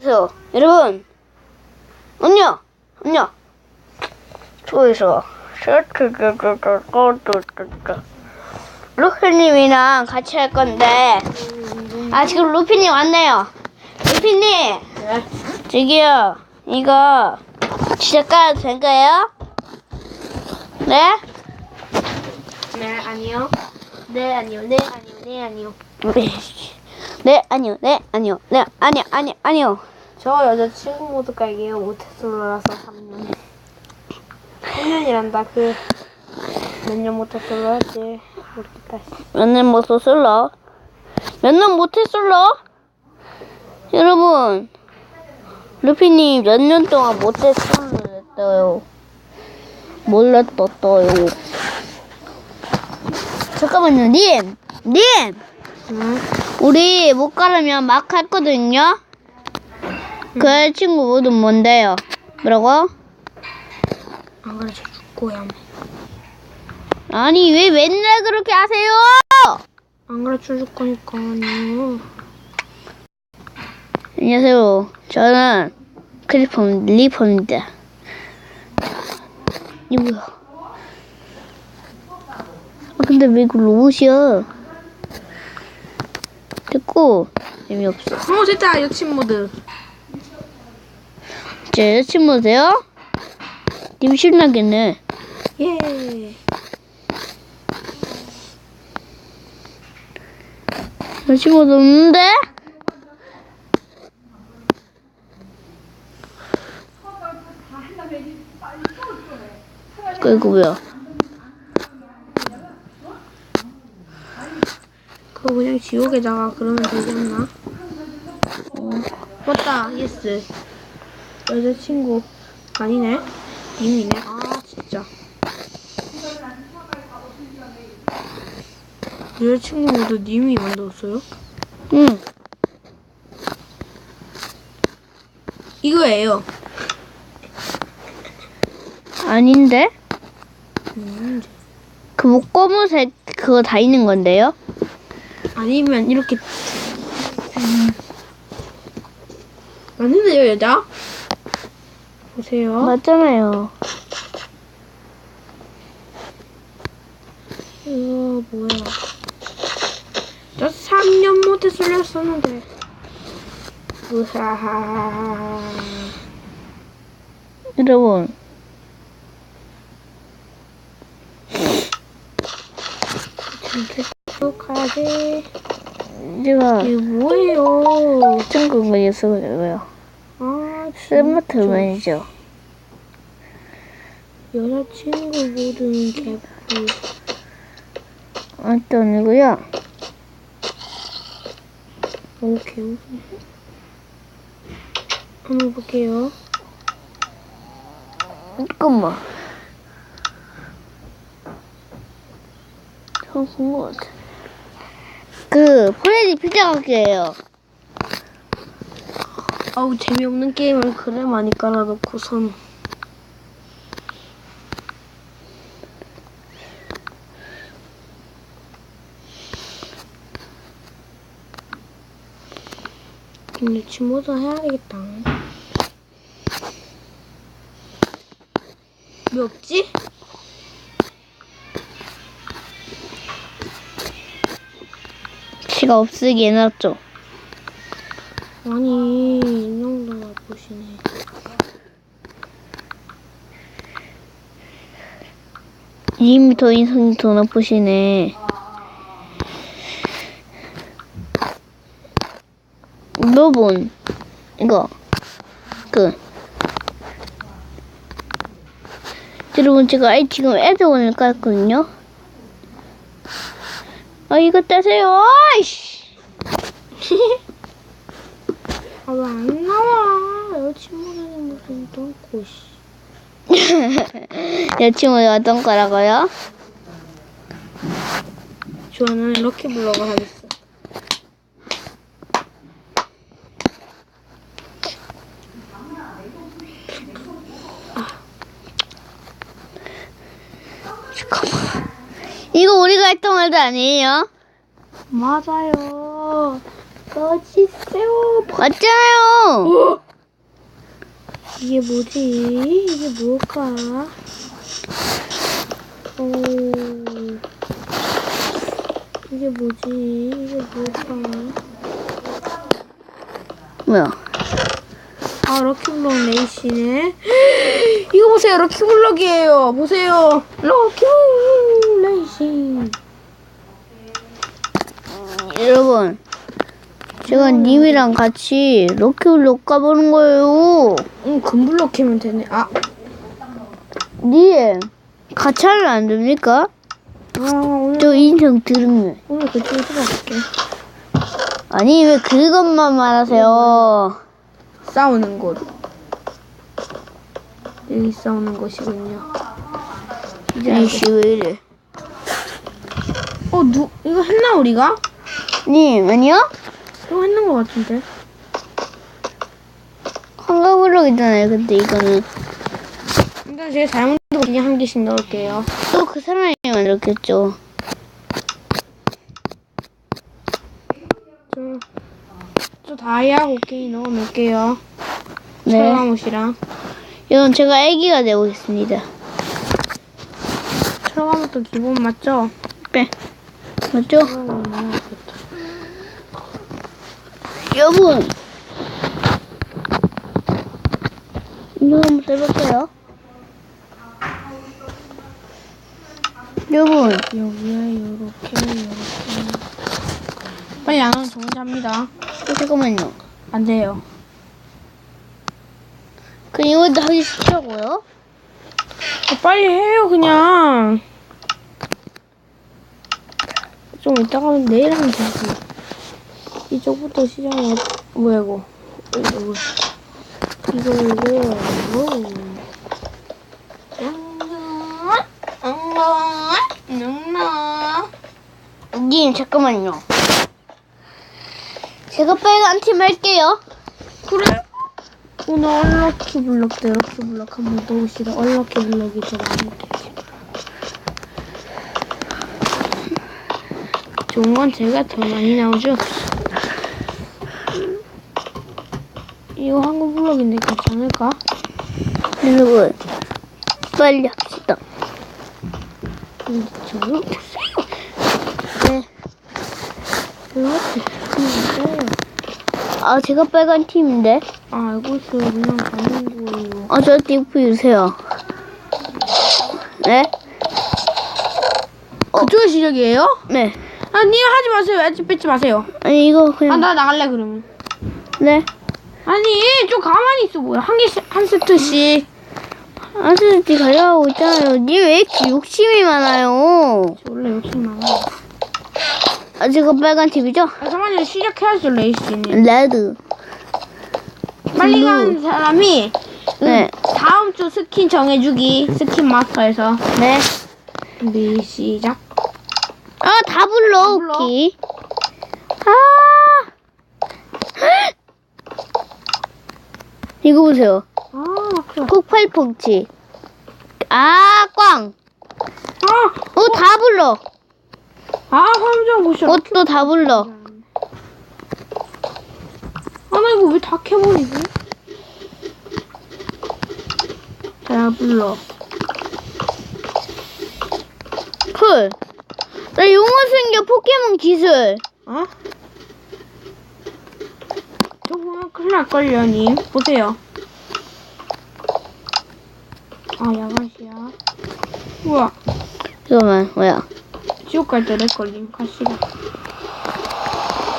그래서 여러분 안녕 안녕 저기서 루피님이랑 같이 할 건데 아 지금 루피님 왔네요 루피님 저기요 이거 시작해도 될까요? 네? 네, 아니요. 네, 아니요. 네, 아니요. 네, 아니요. 네 아니요 네 아니요 네 아니요 아니요 아니요 저 여자친구 모두 깔게요. 모태솔로라서 3년. 3년이란다. 그, 몇 년 모태솔로 하지? 모르겠다. 몇년 못쏠러 몇년 못했을러? 여러분, 루피님 몇 년 동안 못했을랬어요. 몰랐었어요. 잠깐만요, 님! 님! 응? 우리 못 가려면 막 했거든요? 그 친구 모두 뭔데요? 뭐라고? 안 그래, 저 죽고요. 아니, 왜 맨날 그렇게 하세요? 안 그래, 저죽 거니까. 아니요. 안녕하세요. 저는 크리퍼 리퍼입니다. 이 뭐야? 아 근데 왜그 로봇이야? 됐고 재미없어. 어, 됐다. 여친 모드. 제 여자친구세요? 님 신나겠네. 예. 여자친구도 없는데? 그 이거 뭐야? 그거 그냥 지옥에다가 그러면 되지 않나? 맞다. 예스. 여자친구. 아니네. 님이네. 아, 진짜. 여자친구 모두 님이 만들었어요? 응. 이거예요. 아닌데? 음, 그뭐 검은색 그거 다 있는 건데요? 아니면 이렇게. 음. 맞는데요, 여자? 보세요. 맞잖아요. 이거 뭐야? 저 3년 못해 쏠렸었는데. 으하하하하. 여러분. 어떡 제가 이게 뭐예요? 중국어에 쓰고요. 아, 스마트폰이죠. 여자친구 모드는 개뿔. 어떤 이고요? 오, 개웃네. 한번 볼게요. 잠깐만. 저본것 같아. 그 프레디 피자 가게예요. 아우, 재미없는 게임을 그래 많이 깔아놓고선. 근데 친모도 해야 되겠다. 왜 없지? 치가 없으게 해놨죠. 아니, 인형도 보시네. 이미 더 인성이 더 나쁘시네. 여러분, 이거, 그, 여러분, 제가 지금 애드원을 깔거든요? 아, 이거 떼세요! 아이씨! 아, 왜 안 나와? 여친모는 무슨 똥꼬, 씨. 여친구가 어떤 거라고요? 저는 럭키 블럭을 하겠어. 이거 우리가 했던 말도 아니에요? 맞아요. 꺼지세요. 맞잖아요. 이게 뭐지? 이게 뭘까? 오. 이게 뭐지? 이게 뭘까? 뭐야? 아, 럭키블럭 레이시네. 이거 보세요. 럭키블럭이에요. 보세요. 럭키블럭 레이시. 여러분, 제가 님이랑 같이 럭키블럭 가보는 거예요. 응, 금블럭 캐면 되네. 아, 님, 같이 하면 안 됩니까? 아 오늘, 저 인성 들으면. 오늘 그쪽에 들어갈게. 아니, 왜 그것만 말하세요? 싸우는 곳. 여기 싸우는 곳이군요. 이제 알겠- 아이씨, 왜 이래? 어, 누, 이거 했나, 우리가? 님, 아니요? 이거 했는 것 같은데. 한가블럭이잖아요, 근데 이거는. 일단 제가 잘못한 거 그냥 한 개씩 넣을게요. 또 그 사람이 만들었겠죠. 저, 저 다이아 곡괭이 넣어 놓을게요. 네. 철가못이랑. 이건 제가 애기가 되보겠습니다. 철가못도 기본 맞죠? 네. 맞죠? 철가못 넣어야겠다. 여러분. 이거 한번 해볼까요? 여러분, 여기에 요렇게, 요렇게. 빨리 안 하면 저 혼자 합니다. 어, 잠깐만요. 안 돼요. 그럼 이것도 하기 싫다고요? 아, 빨리 해요, 그냥. 좀 이따가 하면 내일 하면 되지. 이쪽부터 시작해. 뭐야, 이거. 이거, 이거, 이거, 이거. 님, 잠깐만요. 제가 빨간 팀 할게요. 그래? 오늘 얼럭키 블럭 대 럭키 블럭 한번 넣읍시다. 얼럭키 블럭이 더 많이 되지. 좋은 건 제가 더 많이 나오죠. 이거 한국 블럭인데 괜찮을까? 여러분, 빨리 합시다. 오세요. 네. 이렇게 아, 제가 빨간 팀인데. 아, 알고 있어요. 그냥 가는 거예요. 아, 저 디프 주세요. 네? 그쪽이 시작이에요? 네. 아, 님 하지 마세요. 아직 뺏지 마세요. 아니, 이거 아, 그냥. 나 나갈래 그러면. 네. 아니 좀 가만히 있어 뭐야 한 개씩 한 세트씩 아스티 가져가고 있잖아요. 니 왜 이렇게 욕심이 많아요? 저 원래 욕심 많아요 아, 제가 빨간 팀이죠? 아 잠깐만요 시작해야죠 레이스는 레드. 빨리 블루. 가는 사람이 네. 음, 다음 주 스킨 정해주기 스킨 마스터에서 네. 준비 시작 아, 다 불러, 다 불러. 오키. 아! 이거 보세요. 아 그래 폭발 punk치. 아, 꽝. 아아 어, 다 불러. 화면 보셔 어, 또다 불러. 아 나 이거 왜 다 캐버리지 자 불러 헐. 나 용어 생겨 포켓몬 기술. 어? 저 보면 큰일 날걸요, 님. 보세요. 아, 야간시야. 우와, 잠깐만, 뭐야. 지옥 갈 때 렉 걸림. 가시다.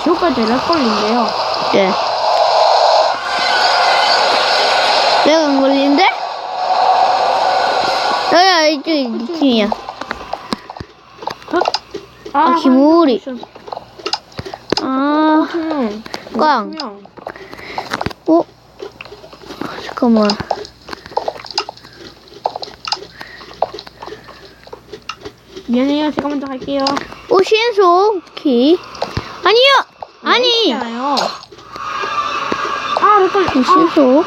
지옥 갈 때 렉 걸린대요. 네. 내가 안 걸리는데? 야 야, 이쪽이 네 팀이야. 헛. 아, 김우리. 아, 투명. 꽝. 잠깐만. 미안해요. 제가 먼저 갈게요. 오. 오케이. 아니요! 아니! 아요 아, 렉 걸림. 아, 신소.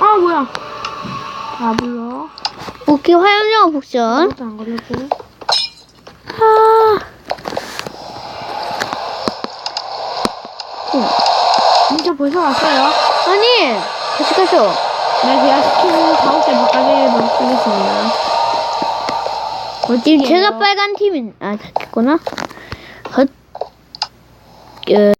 아, 뭐야. 아, 불러. 오케이, 화염정화 복선. 아무것도 안 걸렸고. 아. 저 벌써 왔어요. 아니, 다시 가서. 네, 제가 스킨 다음 때 바꿔드리도록 하겠습니다. 지금 제가 빨간 팀인, 아, 됐구나. 헛, 어,